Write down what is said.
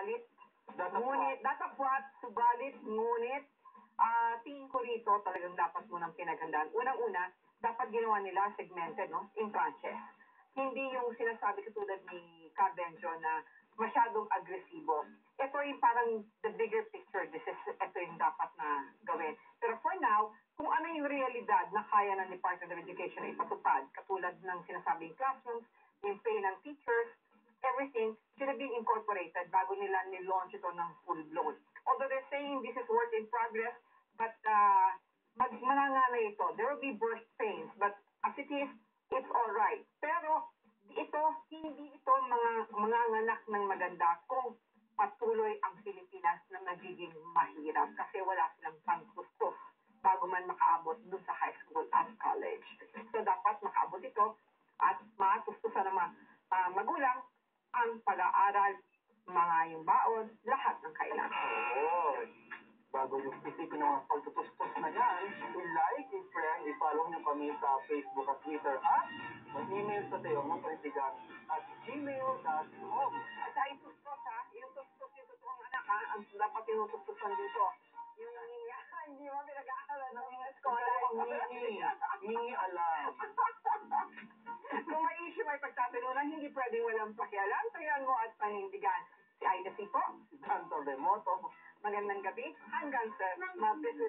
subalit, ngunit, datapwat, subalit, ngunit, ah tingin ko rito talagang dapat munang pinaghandaan. Unang-una, dapat ginawa nila segmented, no? In tranches. Hindi yung sinasabi katulad ni Cardencio na masyadong agresibo. Ito yung parang the bigger picture. This is, ito yung dapat na gawin. Pero for now, kung ano yung realidad na kaya ng Department of Education na ipatupad, katulad ng sinasabing classrooms, yung pay ng teachers, everything should have been incorporated bago nila ni-launch ito ng full-blown. Although they're saying this is work in progress, but uh, mag mananganay ito. There will be birth pains, but as it is, it's all right. Pero ito, hindi ito mga manganganak ng maganda kung patuloy ang Pilipinas na nagiging mahirap kasi wala silang pangkustos bago man makaabot dun sa high school at college. So dapat makaabot ito at matustusan ng mga ah, magulang ang pag-aaral, mga yung baon, lahat ng kailangan. Oo. Bago yung isipin ng mga pagtutustos na yan, i-like, i-friend, i-follow nyo kami sa Facebook at Twitter at mag-email sa tayo mga panindigan at gmail.com. At sa itustos ha, yung tustos yung totoong anak ha, ang dapat tinutustusan dito. Yung nangingi, hindi mo pinag-aaral ng mga scholar. Mingi, mingi alam. Pagtatalunan, hindi pwedeng walang pakialam. Tayan mo at panindigan. Si Aida Sipo, Dan Torremoto. magandang gabi hanggang sa mabis